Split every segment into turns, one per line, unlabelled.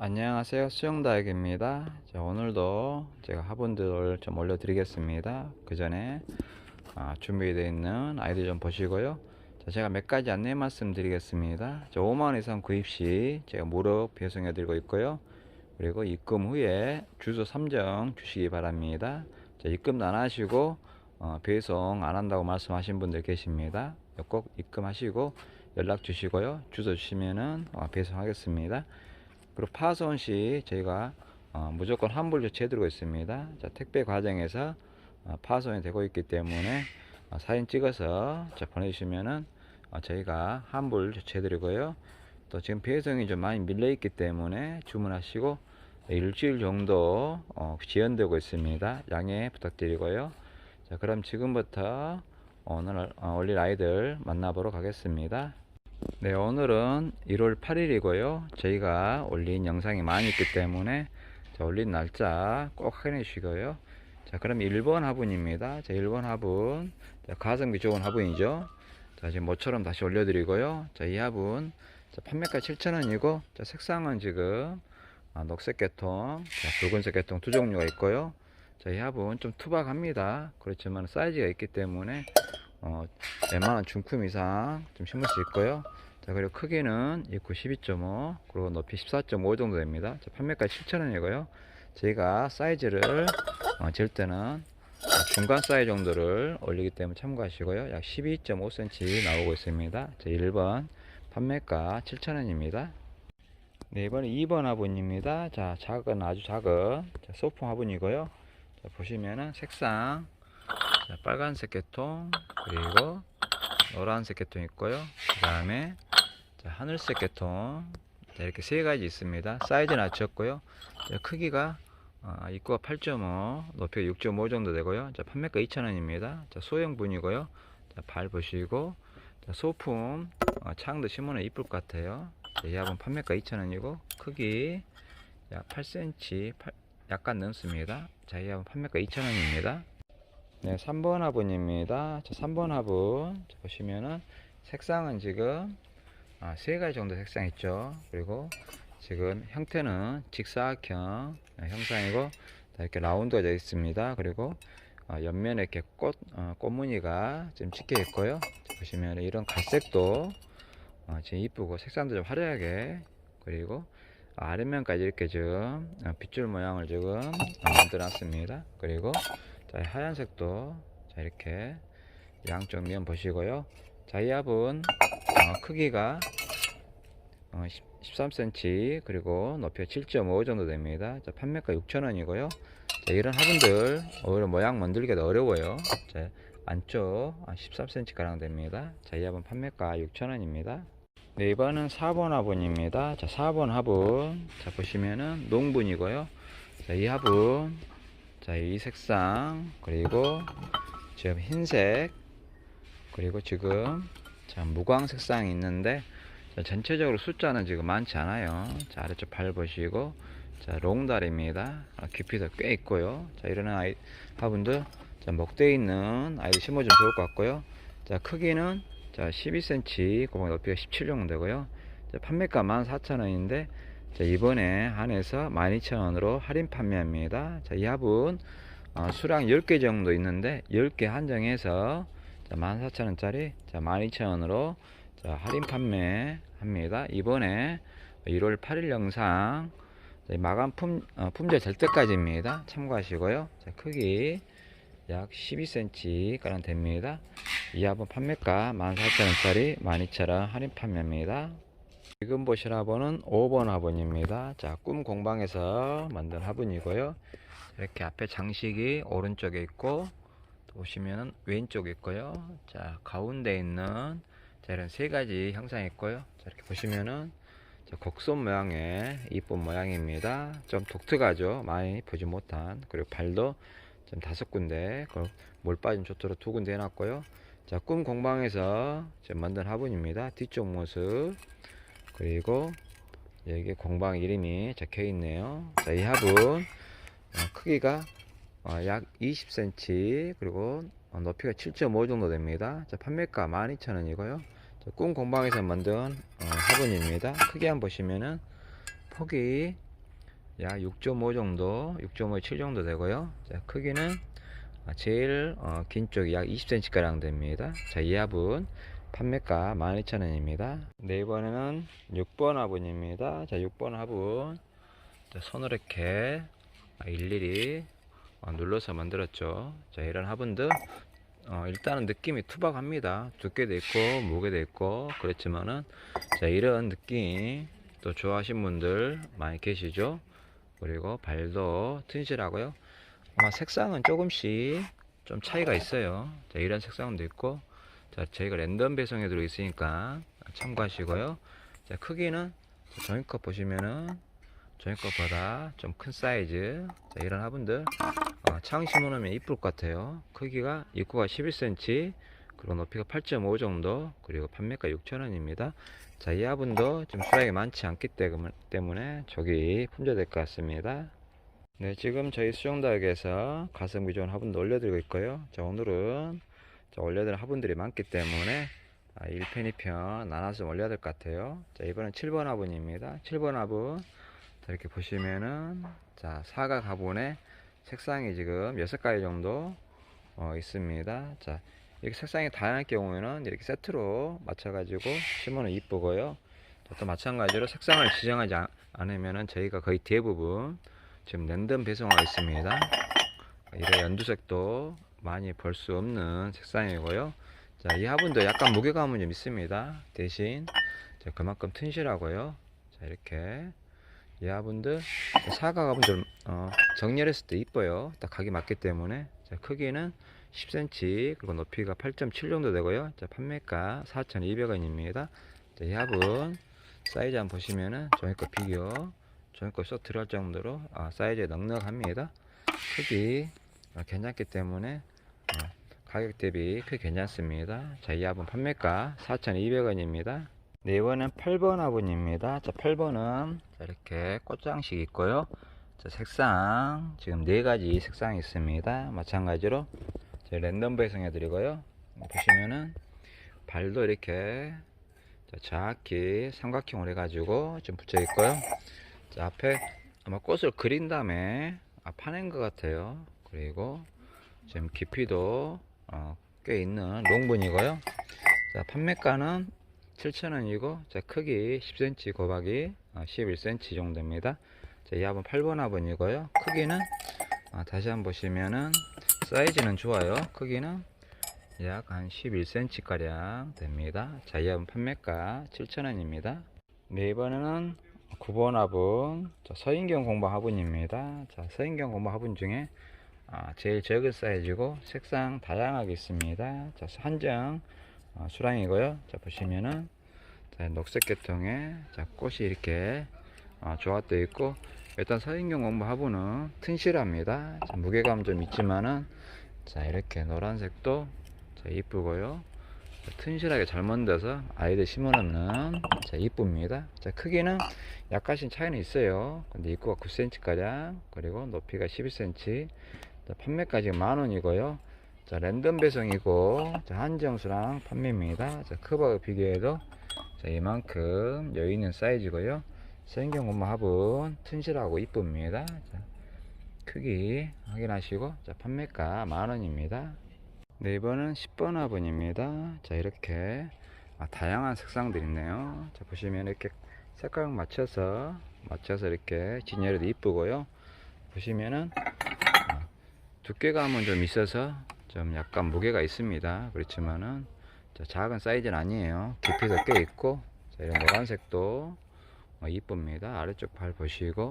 안녕하세요. 수영다육입니다. 자, 오늘도 제가 화분들을 좀 올려드리겠습니다. 그 전에 아, 준비되어 있는 아이들 좀 보시고요. 자, 제가 몇 가지 안내 말씀 드리겠습니다. 자, 5만원 이상 구입 시 제가 무릎 배송해 드리고 있고요. 그리고 입금 후에 주소 3정 주시기 바랍니다. 자, 입금 안 하시고 어, 배송 안 한다고 말씀하신 분들 계십니다. 꼭 입금하시고 연락 주시고요. 주소 주시면은 어, 배송하겠습니다 그리고 파손 시 저희가 어, 무조건 환불 조치해 드리고 있습니다. 자, 택배 과정에서 어, 파손이 되고 있기 때문에 어, 사진 찍어서 자, 보내주시면은 어, 저희가 환불 조치해 드리고요. 또 지금 배송이 좀 많이 밀려 있기 때문에 주문하시고 일주일 정도 어, 지연되고 있습니다. 양해 부탁드리고요. 자, 그럼 지금부터 오늘 어, 올릴 아이들 만나보러 가겠습니다. 네, 오늘은 1월 8일이고요. 저희가 올린 영상이 많이 있기 때문에 자, 올린 날짜 꼭 확인해 주시고요. 자, 그럼 1번 화분입니다. 자, 1번 화분. 자, 가성비 좋은 화분이죠. 자, 지금 모처럼 다시 올려 드리고요. 자, 이 화분. 자, 판매가 7,000원이고, 자, 색상은 지금 아, 녹색 계통, 자, 붉은색 계통 두 종류가 있고요. 자, 이 화분 좀 투박합니다. 그렇지만 사이즈가 있기 때문에 어, 웬만한 중품 이상 좀 심을 수 있고요. 자, 그리고 크기는 입구 12.5, 그리고 높이 14.5 정도 됩니다. 자, 판매가 7,000원이고요. 저희가 사이즈를 어, 잴 때는 중간 사이즈 정도를 올리기 때문에 참고하시고요. 약 12.5cm 나오고 있습니다. 자, 1번 판매가 7,000원입니다. 네, 이번에 2번 화분입니다. 자, 작은, 아주 작은 자, 소품 화분이고요. 자, 보시면은 색상 자, 빨간색 계통 그리고 노란색 계통 있고요. 그 다음에 하늘색 계통 자, 이렇게 세 가지 있습니다. 사이즈 낮췄고요. 자, 크기가 어, 입구가 8.5 높이가 6.5 정도 되고요. 자, 판매가 2,000원입니다. 자, 소형분이고요. 자, 발 보시고 자, 소품 어, 창도 심으면 이쁠 것 같아요. 자, 이 합은 판매가 2,000원이고 크기 약 8cm 8, 약간 넘습니다. 자, 이 합은 판매가 2,000원입니다 네, 3번 화분입니다. 자, 3번 화분. 자, 보시면은 색상은 지금 아, 세 가지 정도 색상 있죠. 그리고 지금 형태는 직사각형 네, 형상이고 다 이렇게 라운드가 되어 있습니다. 그리고 어, 옆면에 이렇게 꽃 어, 꽃무늬가 좀 찍혀 있고요. 자, 보시면 이런 갈색도 어, 지금 이쁘고 색상도 좀 화려하게 그리고 아랫면까지 이렇게 좀 어, 빗줄 모양을 지금 어, 만들어 놨습니다. 그리고 자, 하얀색도 자, 이렇게 양쪽 면 보시고요. 자, 이 합은 어, 크기가 어, 13cm 그리고 높이가 7.5 정도 됩니다. 자, 판매가 6,000원이고요. 자, 이런 화분들 오히려 모양 만들기가 어려워요. 자, 안쪽 13cm 가량 됩니다. 자, 이 합은 판매가 6,000원입니다. 네, 이번은 4번 화분입니다. 자, 4번 화분. 자, 보시면은 농분이고요. 자, 이 화분 자, 이 색상, 그리고 지금 흰색, 그리고 지금 자, 무광 색상이 있는데, 자, 전체적으로 숫자는 지금 많지 않아요. 자, 아래쪽 발 보시고, 자, 롱다리입니다. 아, 깊이도 꽤 있고요. 자, 이런 아이, 화분들, 자, 목대에 있는 아이들 심어주면 좋을 것 같고요. 자, 크기는, 자, 12cm, 고방 높이가 17 정도 되고요. 자, 판매가 14,000원인데, 자, 이번에 한해서 12,000원으로 할인 판매합니다. 자, 이 합은 어, 수량 10개 정도 있는데 10개 한정해서 자, 14,000원짜리 자, 12,000원으로 자, 할인 판매합니다. 이번에 1월 8일 영상 자, 마감 품, 어, 품절 될 때까지입니다. 참고하시고요. 자, 크기 약 12cm 가량 됩니다. 이 합은 판매가 14,000원짜리 12,000원 할인 판매합니다. 지금 보실 화분은 5번 화분입니다. 자, 꿈 공방에서 만든 화분이고요. 이렇게 앞에 장식이 오른쪽에 있고 보시면 왼쪽에 있고요. 자, 가운데 있는 자, 이런 세 가지 형상이 있고요. 자, 이렇게 보시면은 자, 곡선 모양의 이쁜 모양입니다. 좀 독특하죠. 많이 보지 못한. 그리고 발도 좀 다섯 군데, 물 빠짐 조처로 두 군데 해놨고요. 자, 꿈 공방에서 만든 화분입니다. 뒤쪽 모습. 그리고 여기 공방 이름이 적혀 있네요. 자, 이 합은 어, 크기가 어, 약 20cm 그리고 어, 높이가 7.5 정도 됩니다. 자, 판매가 12,000원이고요. 꿈 공방에서 만든 어, 화분입니다. 크기 한번 보시면은 폭이 약 6.5 정도, 6.5에 7 정도 되고요. 자, 크기는 아, 제일 어, 긴 쪽이 약 20cm 가량 됩니다. 자, 이 합은 판매가 12,000원입니다. 네 번에는 6번 화분입니다. 자, 6번 화분 자, 손으로 이렇게 아, 일일이 어, 눌러서 만들었죠. 자, 이런 화분들 어, 일단은 느낌이 투박합니다. 두께도 있고 무게도 있고 그렇지만은 자, 이런 느낌 또 좋아하신 분들 많이 계시죠. 그리고 발도 튼실하고요. 아마 색상은 조금씩 좀 차이가 있어요. 자, 이런 색상도 있고, 자, 저희가 랜덤 배송에 들어 있으니까 참고하시고요. 자, 크기는 자, 종이컵 보시면은 종이컵보다 좀 큰 사이즈. 자, 이런 화분들 어, 창 심어놓으면 이쁠 것 같아요. 크기가 입구가 11cm, 그리고 높이가 8.5 정도, 그리고 판매가 6,000원입니다. 자, 이 화분도 좀 수량이 많지 않기 때문- 때문에 저기 품절될 것 같습니다. 네, 지금 저희 수정다역에서 가성비 좋은 화분도 올려드리고 있고요. 자, 오늘은 자, 올려드린 화분들이 많기 때문에 아, 1편, 2편 나눠서 올려야 될 것 같아요. 자, 이번엔 7번 화분입니다. 7번 화분. 자, 이렇게 보시면은, 자, 사각 화분에 색상이 지금 6가지 정도 어, 있습니다. 자, 이렇게 색상이 다양할 경우에는 이렇게 세트로 맞춰가지고 심으면 이쁘고요. 자, 또 마찬가지로 색상을 지정하지 않- 않으면은 저희가 거의 대부분 지금 랜덤 배송하고 있습니다. 이런 연두색도 많이 볼수 없는 색상이고요. 자, 이 화분도 약간 무게감은 좀 있습니다. 대신 자, 그만큼 튼실하고요. 자, 이렇게 이 화분들 자, 사각 화분 좀 어, 정렬했을 때 이뻐요. 딱 각이 맞기 때문에 자, 크기는 10cm 그리고 높이가 8.7 정도 되고요. 자, 판매가 4,200원입니다. 자, 이 화분 사이즈 한번 보시면은 종이컵 비교 종이컵 쏙 들어갈 정도로 아, 사이즈에 넉넉합니다. 크기 어, 괜찮기 때문에 어, 가격 대비 크게 괜찮습니다. 자, 이 화분 판매가 4,200원입니다. 네, 이번엔 8번 화분입니다. 자, 8번은 이렇게 꽃장식 있고요. 자, 색상 지금 네 가지 색상이 있습니다. 마찬가지로 랜덤 배송해 드리고요. 보시면은 발도 이렇게 자, 정확히 삼각형으로 해가지고 좀 붙여 있고요. 자, 앞에 아마 꽃을 그린 다음에 아, 파낸 것 같아요. 그리고 지금 깊이도 어, 꽤 있는 롱분이고요. 자, 판매가는 7,000원이고, 자, 크기 10cm 곱하기 어, 11cm 정도입니다. 자, 이 화분 8번 화분이고요. 크기는 아, 다시 한번 보시면은 사이즈는 좋아요. 크기는 약 한 11cm 가량 됩니다. 자, 이 화분 판매가 7,000원입니다. 네, 이번에는 9번 화분, 자, 서인경 공부 화분입니다. 자, 서인경 공부 화분 중에 아, 제일 적은 사이즈고 색상 다양하게 있습니다. 자, 한정 어, 수량이고요. 자, 보시면은 자, 녹색 계통에 자, 꽃이 이렇게 어, 조합되어 있고 일단 서인경 공부 화분은 튼실합니다. 자, 무게감 좀 있지만은 자, 이렇게 노란색도 자, 이쁘고요. 자, 튼실하게 잘 만들어서 아이들 심어놓는 자, 이쁩니다. 자, 크기는 약간씩 차이는 있어요. 근데 입구가 9cm 가량 그리고 높이가 11cm. 자, 판매까지 만 원이고요. 자, 랜덤 배송이고 자, 한정수랑 판매입니다. 자, 크바와 비교해도 자, 이만큼 여유 있는 사이즈고요. 생경 엄마 화분 튼실하고 이쁩니다. 자, 크기 확인하시고 자, 판매가 만 원입니다. 네, 이번은 10번 화분입니다. 자, 이렇게 아, 다양한 색상들이 있네요. 자, 보시면 이렇게 색깔 맞춰서 맞춰서 이렇게 진열해도 이쁘고요. 보시면은 아, 두께감은 좀 있어서 좀 약간 무게가 있습니다. 그렇지만은 자, 작은 사이즈는 아니에요. 깊이도 꽤 있고 자, 이런 노란색도 어, 이쁩니다. 아래쪽 발 보시고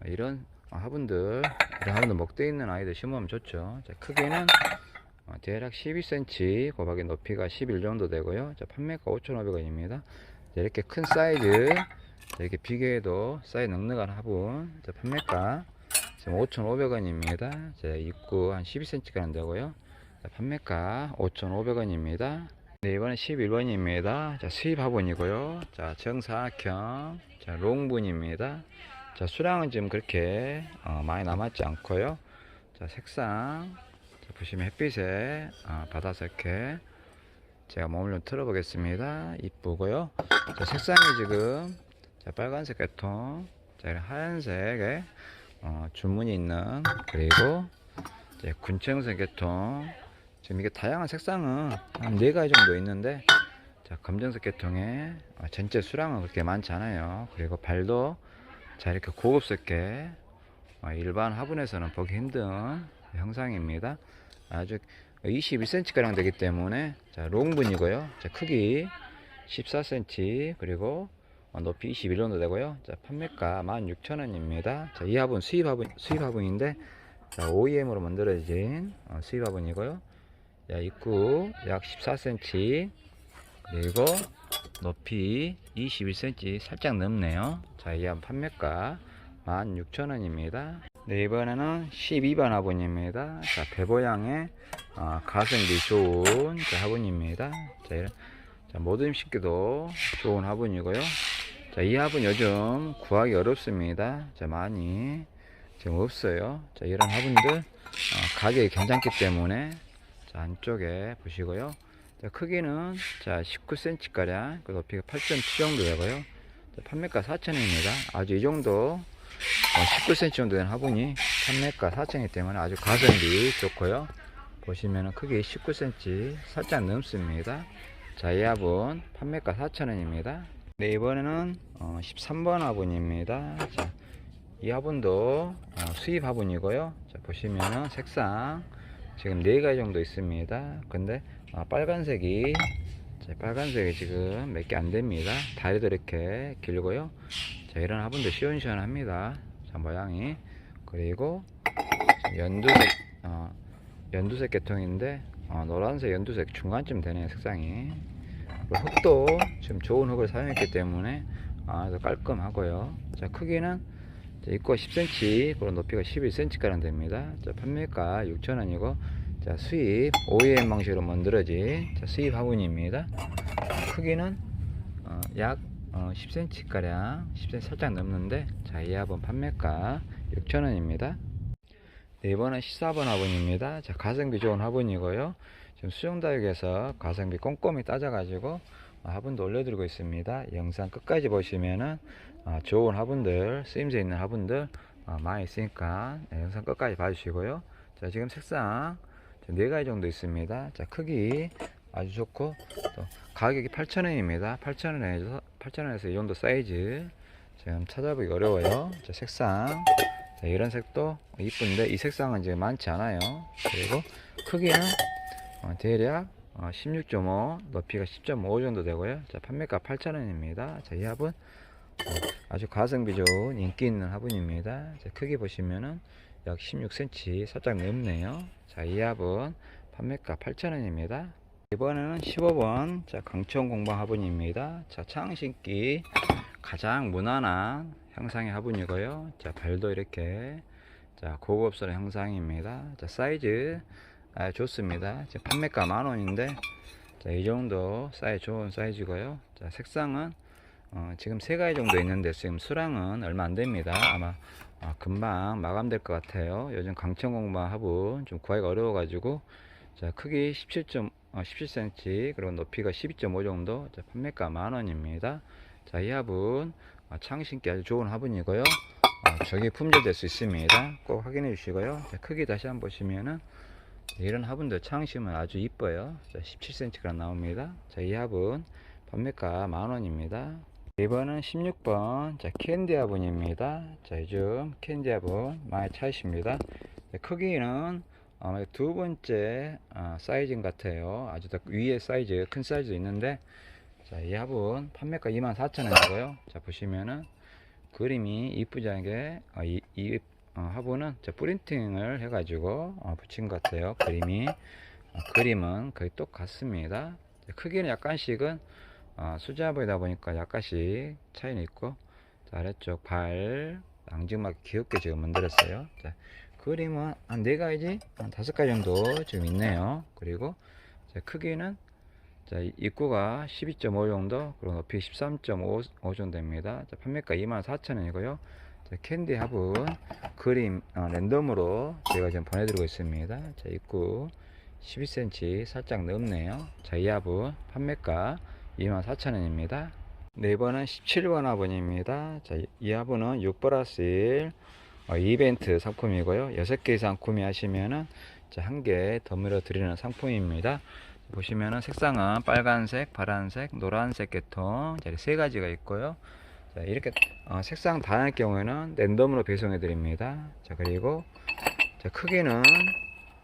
어, 이런 화분들 이런 화분들 먹대 있는 아이들 심으면 좋죠. 자, 크기는 어, 대략 12cm 곱하기 높이가 11 정도 되고요. 자, 판매가 5,500원입니다. 이렇게 큰 사이즈 자, 이렇게 비교해도 사이즈 넉넉한 화분 자, 판매가 지금 5,500원입니다. 자, 입구 한 12cm가 되고요. 자, 판매가 5,500원입니다. 네, 이번엔 11번입니다. 자, 수입 화분이고요. 자, 정사각형. 자, 롱분입니다. 자, 수량은 지금 그렇게 어, 많이 남았지 않고요. 자, 색상. 자, 보시면 햇빛에 어, 받아서 이렇게 제가 몸을 좀 틀어보겠습니다. 이쁘고요. 자, 색상이 지금 자, 빨간색 계통. 자, 하얀색에 어, 주문이 있는 그리고 이제 군청색 계통 지금 이게 다양한 색상은 한네 가지 정도 있는데 자, 검정색 계통에 어, 전체 수량은 그렇게 많지 않아요. 그리고 발도 자 이렇게 고급스럽게 어, 일반 화분에서는 보기 힘든 형상입니다. 아주 21cm 가량 되기 때문에 자 롱분이고요. 자 크기 14cm 그리고 어, 높이 21 정도 되고요. 자 판매가 16,000원입니다. 자 이 화분 수입 화분 수입 화분인데 자 OEM으로 만들어진 어, 수입 화분이고요. 자 입구 약 14cm 그리고 높이 21cm 살짝 넘네요. 자, 이한 판매가 16,000원입니다. 네, 이번에는 12번 화분입니다. 자, 배보양의 어, 가성비 좋은 자, 화분입니다. 자, 이런, 자, 모든 심기도 좋은 화분이고요. 자, 이 화분 요즘 구하기 어렵습니다. 자, 많이 지금 없어요. 자, 이런 화분들 어, 가격이 괜찮기 때문에 자, 안쪽에 보시고요. 자, 크기는 자 19cm 가량, 그 높이가 8.7 정도 되고요. 자, 판매가 4,000원입니다. 아주 이 정도 어, 19cm 정도 되는 화분이 판매가 4,000원이기 때문에 아주 가성비 좋고요. 보시면은 크기 19cm 살짝 넘습니다. 자, 이 화분 판매가 4,000원입니다. 네, 이번에는 어, 13번 화분입니다. 자, 이 화분도 어, 수입 화분이고요. 자, 보시면은 색상 지금 네 가지 정도 있습니다. 근데 아, 빨간색이 자, 빨간색이 지금 몇 개 안 됩니다. 다리도 이렇게 길고요. 자, 이런 화분도 시원시원합니다. 자, 모양이 그리고 연두색 어, 연두색 계통인데 어, 노란색 연두색 중간쯤 되네요 색상이 흙도 지금 좋은 흙을 사용했기 때문에 아주 깔끔하고요. 자 크기는 자, 입구가 10cm, 그리고 높이가 11cm 가량 됩니다. 자, 판매가 6,000원이고, 자, 수입, OEM 방식으로 만들어진 자, 수입 화분입니다. 크기는 어, 약 어, 10cm 가량, 10cm 살짝 넘는데, 자, 이 화분 판매가 6,000원입니다. 네, 이번엔 14번 화분입니다. 자, 가성비 좋은 화분이고요. 지금 수영다육에서 가성비 꼼꼼히 따져가지고 어, 화분도 올려드리고 있습니다. 영상 끝까지 보시면은 어, 좋은 화분들, 쓰임새 있는 화분들 어, 많이 있으니까 네, 영상 끝까지 봐주시고요. 자, 지금 색상 자, 네 가지 정도 있습니다. 자, 크기 아주 좋고 또 가격이 8,000원입니다. 8,000원에서 8,000원에서 이 정도 사이즈 지금 찾아보기 어려워요. 자, 색상 자, 이런 색도 이쁜데 이 색상은 지금 많지 않아요. 그리고 크기는 어, 대략 어, 16.5 높이가 10.5 정도 되고요. 자, 판매가 8,000원입니다. 자, 이 화분 어, 아주 가성비 좋은 인기 있는 화분입니다. 자, 크기 보시면은 약 16cm 살짝 넘네요. 자, 이 화분 판매가 8,000원입니다. 이번에는 15번 자, 강천 공방 화분입니다. 자, 창 신기 가장 무난한 형상의 화분이고요. 자, 발도 이렇게 자, 고급스러운 형상입니다. 자, 사이즈 아, 좋습니다. 지금 판매가 만 원인데 자, 이 정도 사이즈 좋은 사이즈고요. 자, 색상은 어, 지금 세 가지 정도 있는데 지금 수량은 얼마 안 됩니다. 아마 어, 금방 마감될 것 같아요. 요즘 강천공방 화분 좀 구하기가 어려워가지고 자 크기 17. 어, 17cm 그리고 높이가 12.5 정도 자, 판매가 만 원입니다. 자이 화분 어, 창 신기 아주 좋은 화분이고요. 어, 저기 품절될 수 있습니다. 꼭 확인해 주시고요. 자, 크기 다시 한번 보시면은 이런 화분들 창 심으면 아주 이뻐요. 자, 17cm가 나옵니다. 자, 이 화분 판매가 만 원입니다. 이번은 16번 자 캔디 화분입니다. 자 요즘 캔디 화분 많이 차이십니다. 자, 크기는 아마 두 번째 어, 사이즈인 것 같아요. 아주 더 위에 사이즈 큰 사이즈도 있는데 자이 화분 판매가 24,000원이고요. 자 보시면은 그림이 이쁘지 않게 어, 이, 이 어, 화분은 자 프린팅을 해가지고 어, 붙인 것 같아요. 그림이. 어, 그림은 거의 똑같습니다. 자, 크기는 약간씩은 어, 수자보이다 보니까 약간씩 차이는 있고 자, 아래쪽 발 앙증맞게 귀엽게 지금 만들었어요. 자, 그림은 한 네 가지 한 다섯 가지 정도 지금 있네요. 그리고 자, 크기는 자, 이- 입구가 12.5 정도 그리고 높이 13.5 정도 됩니다. 자, 판매가 24,000원이고요. 자, 캔디 화분 그림 어, 랜덤으로 제가 지금 보내드리고 있습니다 자, 입구 12cm 살짝 넓네요 자, 이 화분 판매가 24,000원입니다. 네 번은 17번 화분입니다. 자, 이 화분은 6 플러스 1 어, 이벤트 상품이고요. 6개 이상 구매하시면은 한 개 더 물어 드리는 상품입니다. 보시면은 색상은 빨간색, 파란색, 노란색 계통 자, 세 가지가 있고요. 자, 이렇게 어, 색상 다양할 경우에는 랜덤으로 배송해 드립니다. 자, 그리고 자, 크기는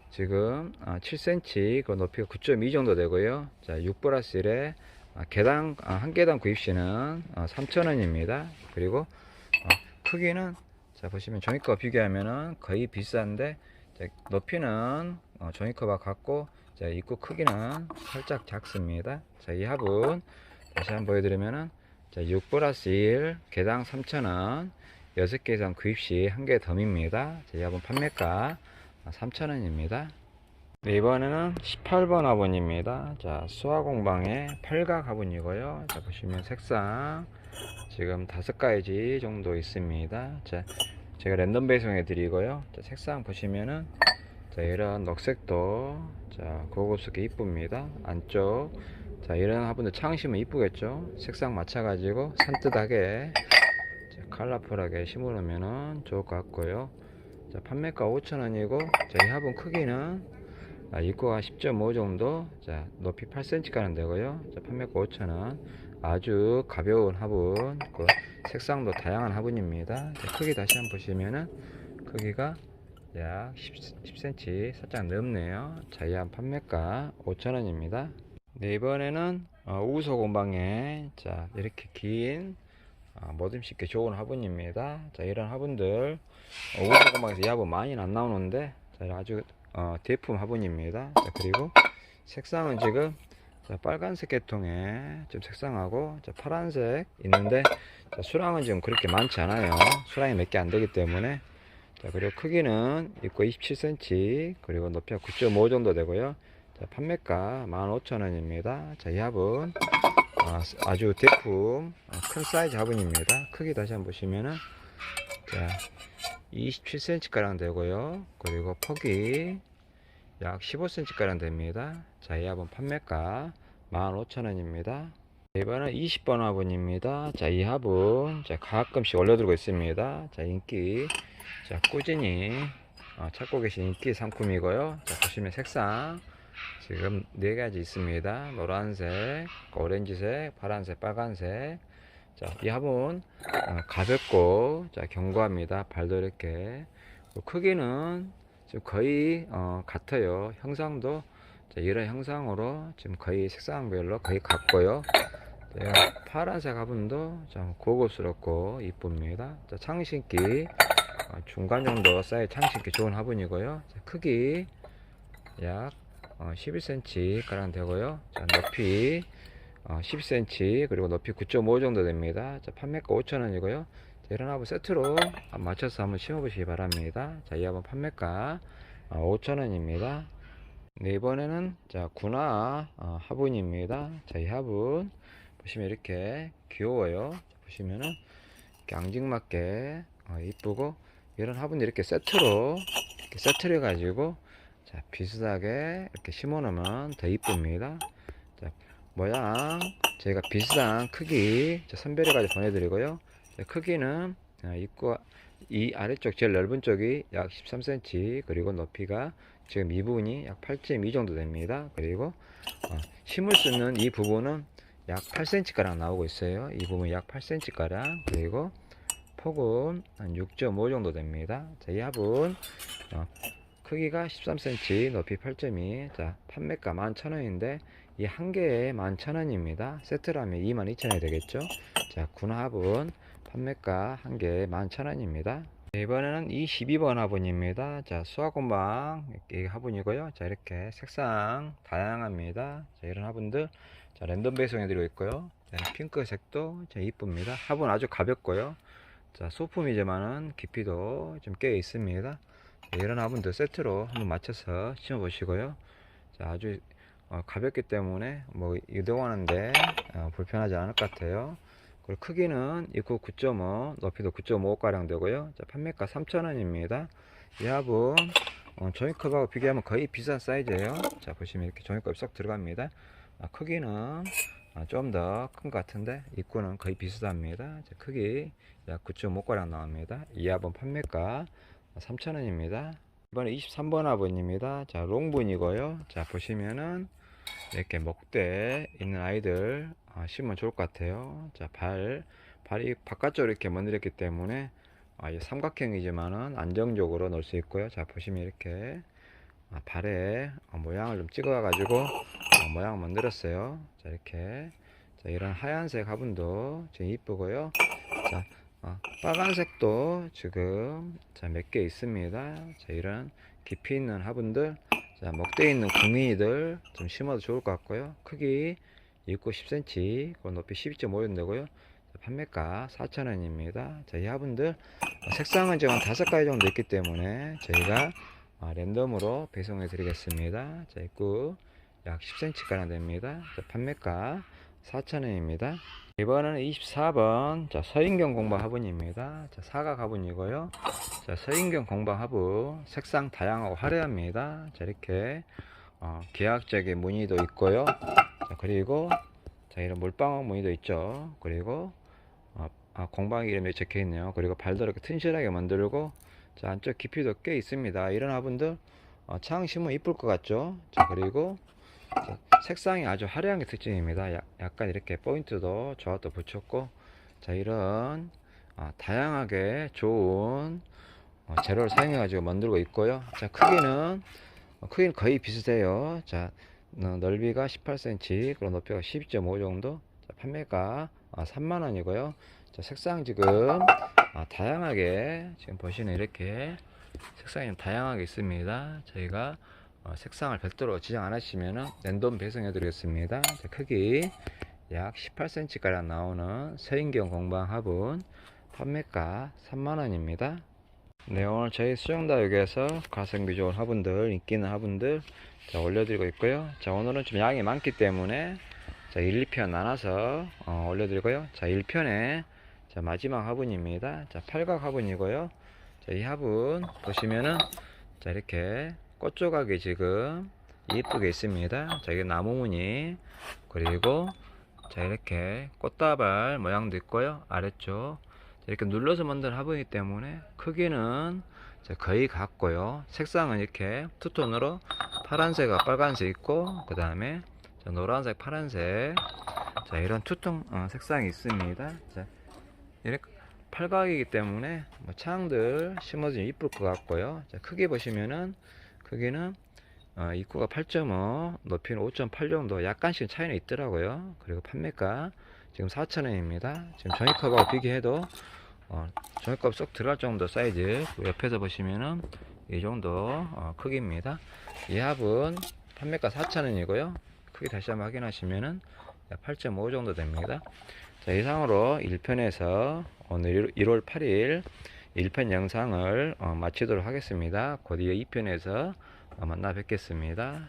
지금 어, 7cm, 그 높이가 9.2 정도 되고요. 자, 6 플러스 1에 아, 개당 아, 한 개당 구입 시는 어, 3,000원입니다. 그리고 어, 크기는 자 보시면 종이컵 비교하면은 거의 비싼데 자, 높이는 어, 종이컵과 같고 자 입구 크기는 살짝 작습니다. 자 이 합은 다시 한번 보여드리면은 자 6 플러스 1 개당 3,000원 6개 이상 구입 시한개 덤입니다. 자이 합은 판매가 3,000원입니다. 네, 이번에는 18번 화분입니다. 자, 수화공방의 팔각 화분이고요. 자, 보시면 색상 지금 다섯 가지 정도 있습니다. 자, 제가 랜덤 배송해 드리고요. 자, 색상 보시면은 자, 이런 녹색도 자, 고급스럽게 이쁩니다. 안쪽 자, 이런 화분들 창시면 이쁘겠죠? 색상 맞춰가지고 산뜻하게 자, 컬러풀하게 심어놓으면 좋을 것 같고요. 자, 판매가 5,000원이고, 자, 이 화분 크기는 아, 입구가 10.5 정도, 자, 높이 8cm가량 되고요. 자, 판매가 5,000원. 아주 가벼운 화분, 그 색상도 다양한 화분입니다. 자, 크기 다시 한번 보시면은 크기가 약 10, 10cm 살짝 넓네요. 자, 이한 판매가 5,000원입니다. 네, 이번에는 어, 우소 공방에 자, 이렇게 긴 아, 뭐든 쉽게 좋은 화분입니다. 자, 이런 화분들 어, 우소 공방에서 이 화분 많이 안 나오는데 자, 아주 어, 대품 화분입니다. 자, 그리고 색상은 지금 자, 빨간색 계통에 좀 색상하고 자, 파란색 있는데 자, 수량은 지금 그렇게 많지 않아요. 수량이 몇 개 안 되기 때문에 자, 그리고 크기는 있고 27cm 그리고 높이가 9.5 정도 되고요. 자, 판매가 15,000원입니다. 자, 이 화분 아, 아주 대품 어, 큰 사이즈 화분입니다. 크기 다시 한번 보시면은 자, 27cm 가량 되고요. 그리고 폭이 약 15cm 가량 됩니다. 자, 이 화분 판매가 15,000원입니다. 이번은 20번 화분입니다. 자, 이 화분 자, 가끔씩 올려두고 있습니다. 자, 인기 자, 꾸준히 어, 찾고 계신 인기 상품이고요. 자, 보시면 색상 지금 네 가지 있습니다. 노란색, 오렌지색, 파란색, 빨간색. 자, 이 화분 어, 가볍고 자, 견고합니다. 발도 이렇게 그 크기는 지금 거의 어, 같아요. 형상도 자, 이런 형상으로 지금 거의 색상별로 거의 같고요. 자, 파란색 화분도 좀 고급스럽고 이쁩니다. 자, 창신기 어, 중간 정도 사이즈 창신기 좋은 화분이고요. 자, 크기 약 어, 11cm 가량 되고요. 자, 높이 어, 10cm 그리고 높이 9.5 정도 됩니다. 자, 판매가 5,000원이고요. 자, 이런 화분 세트로 맞춰서 한번 심어 보시기 바랍니다. 자, 이 화분 판매가 어, 5,000원입니다. 네, 이번에는 자, 군화 어, 화분입니다. 자, 이 화분 보시면 이렇게 귀여워요. 자, 보시면은 어, 이쁘고 이런 화분 이렇게 세트로 이렇게 세트를 해가지고 자, 비슷하게 이렇게 심어 놓으면 더 이쁩니다. 자, 모양 저희가 비슷한 크기 자, 선별해 가지고 보내드리고요. 자, 크기는 아, 입구 이 아래쪽 제일 넓은 쪽이 약 13cm 그리고 높이가 지금 이 부분이 약 8.2 정도 됩니다. 그리고 어, 심을 수 있는 이 부분은 약 8cm 가량 나오고 있어요. 이 부분 약 8cm 가량 그리고 폭은 한 6.5 정도 됩니다. 자, 이 합은 어, 크기가 13cm, 높이 8.2. 자, 판매가 11,000원인데 이 한 개에 11,000원입니다. 세트라면 22,000원이 되겠죠? 자, 군합은 판매가 한 개에 11,000원입니다. 이번에는 22번 화분입니다. 자, 수화공방 이 화분이고요. 자, 이렇게 색상 다양합니다. 자, 이런 화분들 자, 랜덤 배송해 드리고 있고요. 자, 핑크색도 자, 이쁩니다. 화분 아주 가볍고요. 자, 소품이지만은 깊이도 좀 꽤 있습니다. 자, 이런 화분들 세트로 한번 맞춰서 심어 보시고요. 자, 아주 어, 가볍기 때문에 뭐 이동하는데 어, 불편하지 않을 것 같아요. 그리고 크기는 입구 9.5, 높이도 9.5 가량 되고요. 자, 판매가 3,000원입니다. 이 화분 어, 종이컵하고 비교하면 거의 비싼 사이즈예요. 자, 보시면 이렇게 종이컵 쏙 들어갑니다. 아, 크기는 좀 더 큰 것 같은데 입구는 거의 비슷합니다. 자, 크기 약 9.5가량 나옵니다. 이 화분 판매가 3,000원입니다. 이번에 23번 화분입니다. 자, 롱분이고요. 자, 보시면은 이렇게 목대 있는 아이들 아, 심으면 좋을 것 같아요. 자, 발, 발이 바깥쪽으로 이렇게 먼들었기 때문에 아, 이 삼각형이지만은 안정적으로 넣을 수 있고요. 자, 보시면 이렇게 아, 발에 어, 모양을 좀 찍어 가지고 어, 모양을 만들었어요. 자, 이렇게. 자, 이런 하얀색 화분도 지금 이쁘고요. 자, 어, 빨간색도 지금 자, 몇개 있습니다. 자, 이런 깊이 있는 화분들, 자, 먹대 있는 구미들 좀 심어도 좋을 것 같고요. 크기 6, 10cm, 그 높이 12.5연 되고요. 자, 판매가 4,000원입니다. 자, 이 화분들 어, 색상은 지금 한 다섯 가지 정도 있기 때문에 저희가 아, 랜덤으로 배송해 드리겠습니다. 자, 입구 약 10cm가량 됩니다. 자, 판매가 4,000원입니다. 이번에는 24번 자, 서인경 공방 화분입니다. 자, 사각 화분이고요. 자, 서인경 공방 화분 색상 다양하고 화려합니다. 자, 이렇게 어, 계약적인 무늬도 있고요. 자, 그리고 자, 이런 물방울 무늬도 있죠. 그리고 어, 아, 공방 이름이 적혀 있네요. 그리고 발도 이렇게 튼실하게 만들고 자, 안쪽 깊이도 꽤 있습니다. 이런 화분들 어, 창 심으면 이쁠 것 같죠? 자, 그리고 자, 색상이 아주 화려한 게 특징입니다. 야- 약간 이렇게 포인트도 저것도 붙였고 자, 이런 어, 다양하게 좋은 어, 재료를 사용해 가지고 만들고 있고요. 자, 크기는 어, 크기는 거의 비슷해요. 자, 어, 넓이가 18cm, 그리고 높이가 12.5 정도. 자, 판매가 3만 원이고요. 자, 색상 지금 아, 다양하게 지금 보시는 이렇게 색상이 좀 다양하게 있습니다. 저희가 어, 색상을 별도로 지정 안 하시면은 랜덤 배송해 드리겠습니다. 자, 크기 약 18cm 가량 나오는 서인경 공방 화분 판매가 3만 원입니다. 네, 오늘 저희 수영다육에서 가성비 좋은 화분들, 인기 있는 화분들 자, 올려드리고 있고요. 자, 오늘은 좀 양이 많기 때문에 자, 1, 2편 나눠서 어, 올려드리고요. 자, 1편에 자, 마지막 화분입니다. 자, 팔각 화분이고요. 자, 이 화분 보시면은 자, 이렇게 꽃 조각이 지금 이쁘게 있습니다. 자, 이게 나무 무늬 그리고 자, 이렇게 꽃다발 모양도 있고요. 아래쪽 자, 이렇게 눌러서 만든 화분이기 때문에 크기는 자, 거의 같고요. 색상은 이렇게 투톤으로 파란색과 빨간색 있고 그 다음에 노란색, 파란색 자 이런 투톤 어, 색상이 있습니다. 자, 이렇게 팔각이기 때문에 뭐 창들 심어주면 이쁠 것 같고요. 자, 크기 보시면은 크기는 어, 입구가 8.5, 높이는 5.8 정도 약간씩 차이는 있더라고요. 그리고 판매가 지금 4,000원입니다. 지금 종이컵하고 비교해도 어, 종이컵 쏙 들어갈 정도 사이즈. 그리고 옆에서 보시면은 이 정도 어, 크기입니다. 이 합은 판매가 4,000원이고요. 크기 다시 한번 확인하시면은 8.5 정도 됩니다. 자, 이상으로 1편에서 오늘 1월 8일 1편 영상을 어, 마치도록 하겠습니다. 곧 이어 2편에서 만나 뵙겠습니다.